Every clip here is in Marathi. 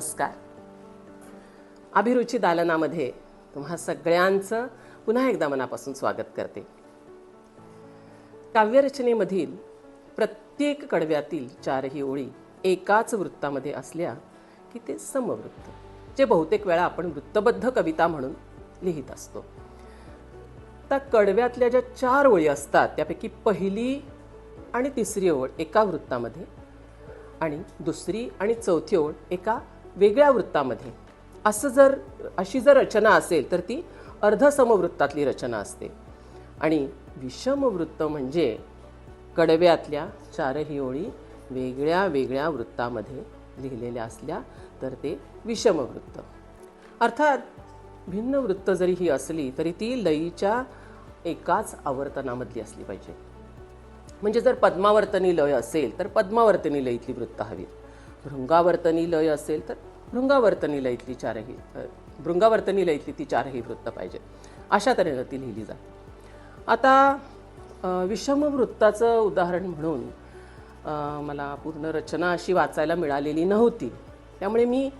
नमस्कार. अभिरुची दालनामध्ये तुम्हा सगळ्यांचं पुन्हा एकदा मनापासून स्वागत करते. काव्यरचनेमधील प्रत्येक कडव्यातील चारही ओळी एकाच वृत्तामध्ये असल्या की ते समवृत्त जे बहुतेक वेळा आपण वृत्तबद्ध कविता म्हणून लिहित असतो. त्या कडव्यातल्या ज्या चार ओळी असतात त्यापैकी पहिली आणि तिसरी ओळ एका वृत्तामध्ये आणि दुसरी आणि चौथी ओळ एका वेगळ्या वृत्तामध्ये. असं जर अशी जर रचना असेल तर ती अर्धसमवृत्तातली रचना असते. आणि विषमवृत्त म्हणजे कडव्यातल्या चारही ओळी वेगळ्या वेगळ्या वृत्तामध्ये लिहिलेल्या असल्या तर ते विषमवृत्त. अर्थात भिन्न वृत्त जरी ही असली तरी ती लयीच्या एकाच आवर्तनामधली असली पाहिजे. म्हणजे जर पद्मावर्तनी लय असेल तर पद्मावर्तनी लयीतली वृत्त हवीत भृंगावर्तनी लय असेल तर भृंगावर्तनी लयतली चारही भृंगावर्तनी लयतली ती चारही वृत्त पाहिजे. अशा तऱ्हेनं ती लिहिली जाते. आता विषम वृत्ताचं उदाहरण म्हणून मला पूर्ण रचना अशी वाचायला मिळालेली नव्हती. त्यामुळे मी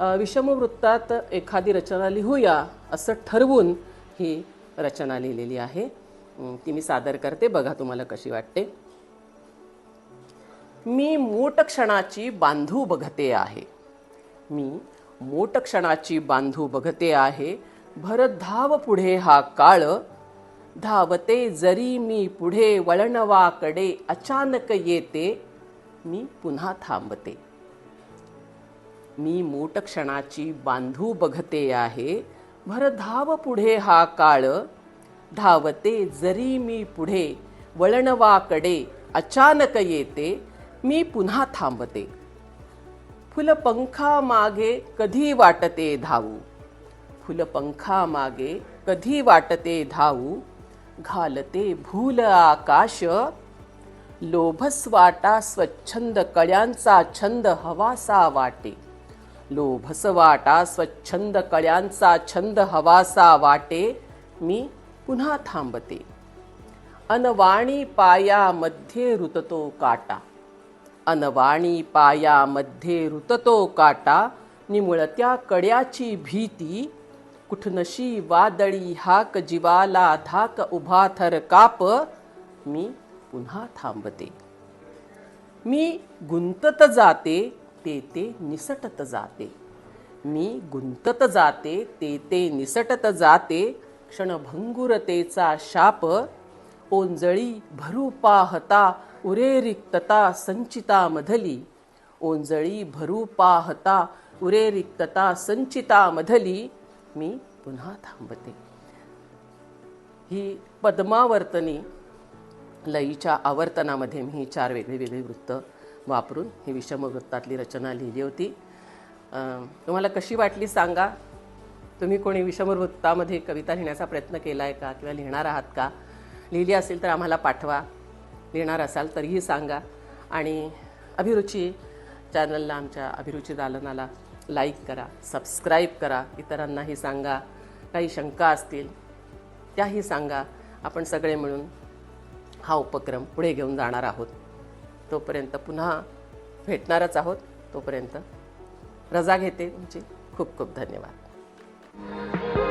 विषम विषमवृत्तात एखादी रचना लिहूया असं ठरवून ही रचना लिहिलेली आहे. ती मी सादर करते. बघा तुम्हाला कशी वाटते. मी मोटक्षणाची बांधू बघते आहे. मी मोटक्षणाची बांधू बघते आहे. भरत धाव पुढे हा काळ. धावते जरी मी पुढे वळणवाकडे अचानक येते. मी पुन्हा थांबते. मी मोटक्षणाची बांधू बघते आहे. भर धाव पुढे हा काळ. धावते जरी मी पुढे वळणवाकडे अचानक येते. मी पुन्हा थांबते. फुलपंखा मागे कधी वाटते धावू? फुलपंखा मागे कधी वाटते धावू? घालते भूल आकाश. लोभस वाटा स्वच्छंद कळ्यांचा छंद हवासा वाटे. लोभस वाटा स्वच्छंद कळ्यांचा छंद हवासा वाटे. मी पुन्हा थांबते. अनवाणी पायामध्ये रुततो काटा. अनवाणी पायामध्ये रुततो काटा निमुळत्या कड्याची भीती. कुठनशी वादळी हाक जीवाला धाक उभा थर काप. मी पुन्हा थांबते. मी गुंतत जाते ते ते निसटत जाते. मी गुंतत जाते ते ते निसटत जाते. क्षणभंगुरतेचा शाप. ओंजळी भरू पाहता उरे रिक्तता संचिता मधली ओंजळी भरू पाहता उरे रिक्तता संचिता मधली मी पुन्हा थांबते. ही पद्मावर्तनी लयीच्या आवर्तनामध्ये मी ही चार वेगळी वेगळी वृत्त वापरून ही विषमवृत्तातली रचना लिहिली होती. तुम्हाला कशी वाटली सांगा. तुम्ही कोणी विषमवृत्तामध्ये कविता लिहिण्याचा प्रयत्न केला आहे का किंवा लिहिणार आहात का? लिहिली असेल तर आम्हाला पाठवा. लिहिणार असाल तरीही सांगा. आणि अभिरुची चॅनलला आमच्या अभिरुची दालनाला लाईक करा सबस्क्राईब करा इतरांनाही सांगा. काही शंका असतील त्याही सांगा. आपण सगळे मिळून हा उपक्रम पुढे घेऊन जाणार आहोत. तोपर्यंत पुन्हा भेटणारच आहोत. तोपर्यंत रजा घेते. तुमची खूप खूप धन्यवाद.